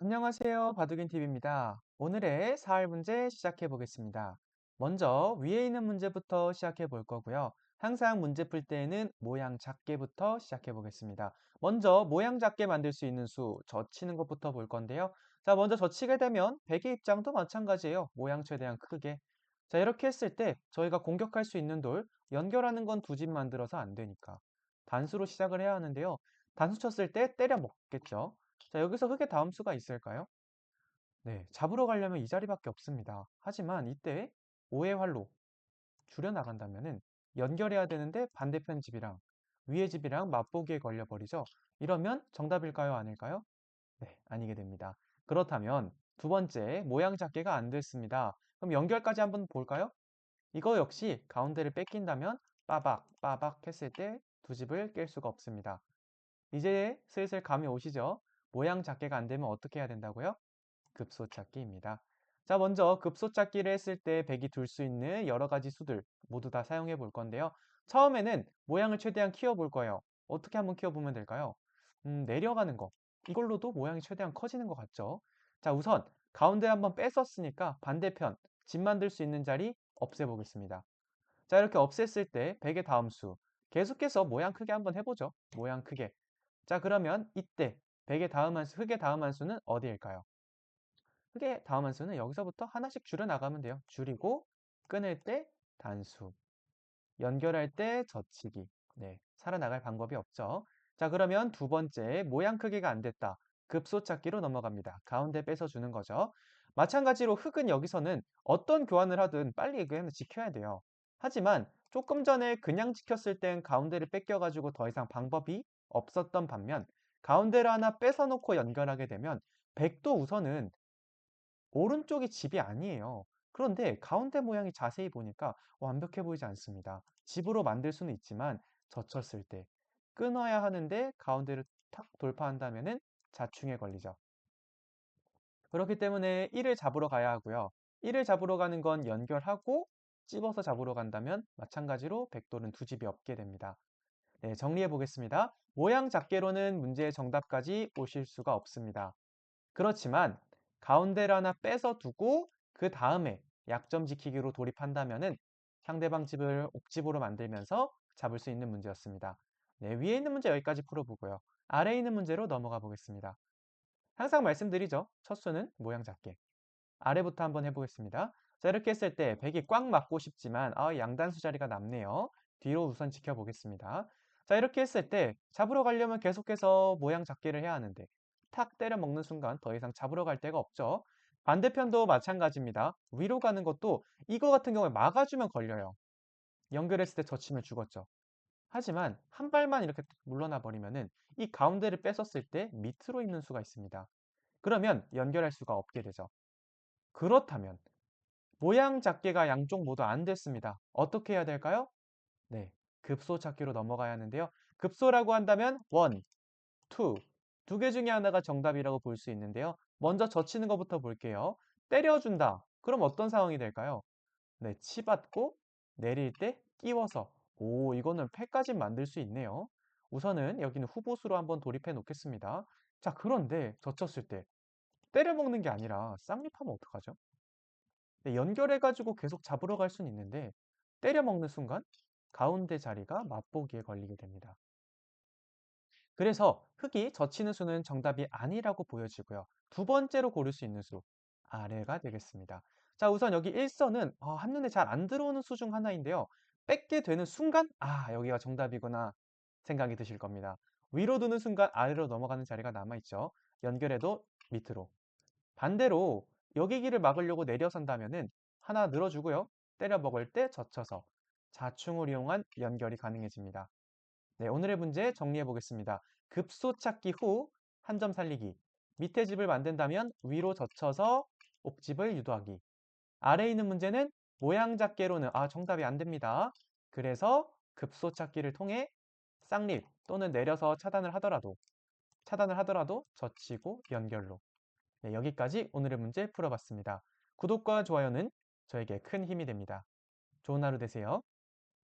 안녕하세요. 바둑인TV입니다. 오늘의 사활 문제 시작해 보겠습니다. 먼저 위에 있는 문제부터 시작해 볼 거고요. 항상 문제 풀 때에는 모양 작게부터 시작해 보겠습니다. 먼저 모양 작게 만들 수 있는 수, 젖히는 것부터 볼 건데요. 자, 먼저 젖히게 되면 백의 입장도 마찬가지예요. 모양 최대한 크게. 자, 이렇게 했을 때 저희가 공격할 수 있는 돌, 연결하는 건 두 집 만들어서 안 되니까. 단수로 시작을 해야 하는데요. 단수 쳤을 때 때려 먹겠죠. 자, 여기서 흙의 다음 수가 있을까요? 네, 잡으러 가려면 이 자리밖에 없습니다. 하지만 이때 5의 활로 줄여나간다면은 연결해야 되는데 반대편 집이랑 위의 집이랑 맞보기에 걸려버리죠. 이러면 정답일까요? 아닐까요? 네, 아니게 됩니다. 그렇다면 두 번째, 모양 잡기가 안 됐습니다. 그럼 연결까지 한번 볼까요? 이거 역시 가운데를 뺏긴다면 빠박, 빠박 했을 때 두 집을 깰 수가 없습니다. 이제 슬슬 감이 오시죠? 모양 잡기가 안 되면 어떻게 해야 된다고요? 급소 찾기입니다. 자, 먼저 급소 찾기를 했을 때 백이 둘 수 있는 여러 가지 수들 모두 다 사용해 볼 건데요. 처음에는 모양을 최대한 키워 볼 거예요. 어떻게 한번 키워 보면 될까요? 음, 내려가는 거. 이걸로도 모양이 최대한 커지는 것 같죠? 자, 우선 가운데 한번 뺐었으니까 반대편 집 만들 수 있는 자리 없애 보겠습니다. 자, 이렇게 없앴을 때 백의 다음 수 계속해서 모양 크게 한번 해보죠. 모양 크게. 자, 그러면 이때 백의 다음 한수, 흙의 다음 한수는 어디일까요? 흙의 다음 한수는 여기서부터 하나씩 줄여 나가면 돼요. 줄이고 끊을 때 단수, 연결할 때 젖히기. 네, 살아나갈 방법이 없죠. 자, 그러면 두 번째 모양 크기가 안 됐다. 급소 찾기로 넘어갑니다. 가운데 뺏어주는 거죠. 마찬가지로 흙은 여기서는 어떤 교환을 하든 빨리 그냥 지켜야 돼요. 하지만 조금 전에 그냥 지켰을 땐 가운데를 뺏겨가지고 더 이상 방법이 없었던 반면 가운데를 하나 뺏어놓고 연결하게 되면 백도 우선은 오른쪽이 집이 아니에요. 그런데 가운데 모양이 자세히 보니까 완벽해 보이지 않습니다. 집으로 만들 수는 있지만 젖혔을 때 끊어야 하는데 가운데를 탁 돌파한다면 자충에 걸리죠. 그렇기 때문에 1을 잡으러 가야 하고요. 1을 잡으러 가는 건 연결하고 찝어서 잡으러 간다면 마찬가지로 백돌은 두 집이 없게 됩니다. 네, 정리해 보겠습니다. 모양 작게로는 문제의 정답까지 오실 수가 없습니다. 그렇지만 가운데를 하나 빼서 두고 그 다음에 약점 지키기로 돌입한다면 상대방 집을 옥집으로 만들면서 잡을 수 있는 문제였습니다. 네, 위에 있는 문제 여기까지 풀어보고요. 아래에 있는 문제로 넘어가 보겠습니다. 항상 말씀드리죠. 첫 수는 모양 작게. 아래부터 한번 해보겠습니다. 자, 이렇게 했을 때 백이 꽉 맞고 싶지만 아, 양단수 자리가 남네요. 뒤로 우선 지켜보겠습니다. 자, 이렇게 했을 때 잡으러 가려면 계속해서 모양 잡기를 해야 하는데 탁 때려 먹는 순간 더 이상 잡으러 갈 데가 없죠. 반대편도 마찬가지입니다. 위로 가는 것도 이거 같은 경우에 막아주면 걸려요. 연결했을 때 젖히면 죽었죠. 하지만 한 발만 이렇게 물러나 버리면은 이 가운데를 뺏었을 때 밑으로 있는 수가 있습니다. 그러면 연결할 수가 없게 되죠. 그렇다면 모양 잡기가 양쪽 모두 안 됐습니다. 어떻게 해야 될까요? 네, 급소 찾기로 넘어가야 하는데요. 급소라고 한다면 1, 2, 두개 중에 하나가 정답이라고 볼 수 있는데요. 먼저 젖히는 것부터 볼게요. 때려준다. 그럼 어떤 상황이 될까요? 네, 치받고 내릴 때 끼워서 오, 이거는 패까지 만들 수 있네요. 우선은 여기는 후보수로 한번 돌입해 놓겠습니다. 자, 그런데 젖혔을 때 때려 먹는 게 아니라 쌍립하면 어떡하죠? 네, 연결해가지고 계속 잡으러 갈 수는 있는데 때려 먹는 순간 가운데 자리가 맛보기에 걸리게 됩니다. 그래서 흙이 젖히는 수는 정답이 아니라고 보여지고요. 두 번째로 고를 수 있는 수, 아래가 되겠습니다. 자, 우선 여기 1선은 어, 한눈에 잘 안 들어오는 수 중 하나인데요. 뺏게 되는 순간, 아, 여기가 정답이구나 생각이 드실 겁니다. 위로 두는 순간 아래로 넘어가는 자리가 남아있죠. 연결해도 밑으로. 반대로 여기 길을 막으려고 내려선다면 은 하나 늘어주고요. 때려 먹을 때 젖혀서 자충을 이용한 연결이 가능해집니다. 네, 오늘의 문제 정리해 보겠습니다. 급소 찾기 후 한 점 살리기. 밑에 집을 만든다면 위로 젖혀서 옥집을 유도하기. 아래에 있는 문제는 모양 잡기로는 아 정답이 안 됩니다. 그래서 급소 찾기를 통해 쌍립 또는 내려서 차단을 하더라도 차단을 하더라도 젖히고 연결로 네, 여기까지 오늘의 문제 풀어봤습니다. 구독과 좋아요는 저에게 큰 힘이 됩니다. 좋은 하루 되세요.